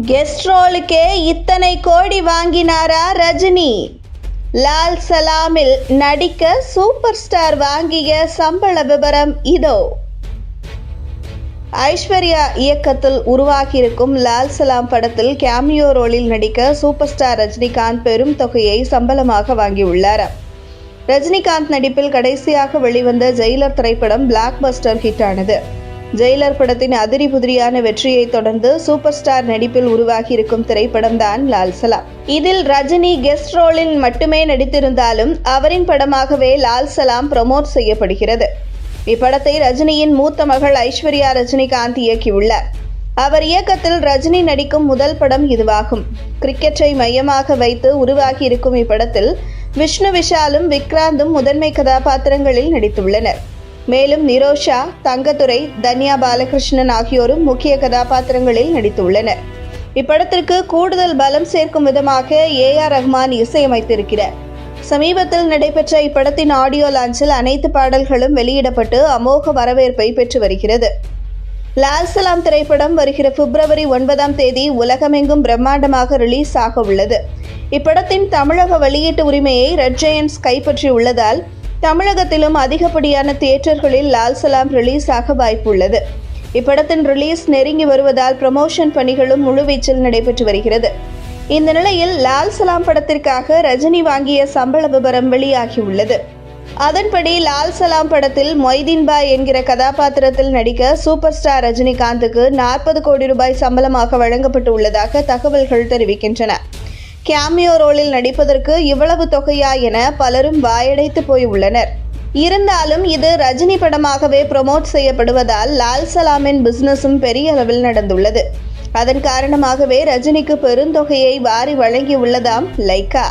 Guest ரோலுக்கே இத்தனை கோடி வாங்கினாரா ரஜினி? லால் சலாமில் நடிக்க சூப்பர் ஸ்டார் வாங்கிய சம்பள விவரம் இதோ. ஐஸ்வர்யா இயக்கத்தில் உருவாகியிருக்கும் லால் சலாம் படத்தில் கேமியோ ரோலில் நடிக்க சூப்பர் ஸ்டார் ரஜினிகாந்த் பெரும் தொகையை சம்பளமாக வாங்கியுள்ளார். ரஜினிகாந்த் நடிப்பில் கடைசியாக வெளிவந்த ஜெயிலர் திரைப்படம் பிளாக் பஸ்டர் ஹிட் ஆனது. ஜெயிலர் படத்தின் அதிரி புதிரியான வெற்றியை தொடர்ந்து சூப்பர் ஸ்டார் நடிப்பில் உருவாகியிருக்கும் திரைப்படம் தான் லால் சலாம். இதில் ரஜினி கெஸ்ட் ரோலில் மட்டுமே நடித்திருந்தாலும் அவரின் படமாகவே லால் சலாம் ப்ரமோட் செய்யப்படுகிறது. இப்படத்தை ரஜினியின் மூத்த மகள் ஐஸ்வர்யா ரஜினிகாந்த் இயக்கியுள்ளார். அவர் இயக்கத்தில் ரஜினி நடிக்கும் முதல் படம் இதுவாகும். கிரிக்கெட்டை மையமாக வைத்து உருவாகி இருக்கும் இப்படத்தில் விஷ்ணு விஷாலும் விக்ராந்தும் முதன்மை கதாபாத்திரங்களில் நடித்துள்ளனர். மேலும் நிரோஷா தங்கதுரை தன்யா பாலகிருஷ்ணன் ஆகியோரும் முக்கிய கதாபாத்திரங்களில் நடித்துள்ளனர். இப்படத்திற்கு கூடுதல் பலம் சேர்க்கும் விதமாக ஏ ஆர் ரஹ்மான் இசையமைத்திருக்கிறார். சமீபத்தில் நடைபெற்ற இப்படத்தின் ஆடியோ லான்ச்சில் அனைத்து பாடல்களும் வெளியிடப்பட்டு அமோக வரவேற்பை பெற்று வருகிறது. லால் சலாம் திரைப்படம் வருகிற பிப்ரவரி ஒன்பதாம் தேதி உலகமெங்கும் பிரம்மாண்டமாக ரிலீஸ் ஆக உள்ளது. இப்படத்தின் தமிழக வெளியீட்டு உரிமையை ரெட் ஜெயன்ஸ் கைப்பற்றி உள்ளதால் தமிழகத்திலும் அதிகப்படியான தியேட்டர்களில் லால் சலாம் ரிலீஸ் ஆக வாய்ப்புள்ளது. இப்படத்தின் ரிலீஸ் நெருங்கி வருவதால் ப்ரமோஷன் பணிகளும் முழுவீச்சில் நடைபெற்று வருகிறது. இந்த நிலையில் லால் சலாம் படத்திற்காக ரஜினி வாங்கிய சம்பள விபரம் வெளியாகியுள்ளது. அதன்படி லால் சலாம் படத்தில் மொய்தீன் பாய் என்கிற கதாபாத்திரத்தில் நடிக்க சூப்பர் ஸ்டார் ரஜினிகாந்துக்கு நாற்பது கோடி ரூபாய் சம்பளமாக வழங்கப்பட்டு உள்ளதாக தகவல்கள் தெரிவிக்கின்றன. கேமியோ ரோலில் நடிப்பதற்கு இவ்வளவு தொகையா என பலரும் வாயடைத்து போய் உள்ளனர் இருந்தாலும் இது ரஜினி படமாகவே ப்ரொமோட் செய்யப்படுவதால் லால் சலாமின் பிசினஸும் பெரிய அளவில் நடந்துள்ளது. அதன் காரணமாகவே ரஜினிக்கு பெருந்தொகையை வாரி வழங்கியுள்ளதாம் லைக்கா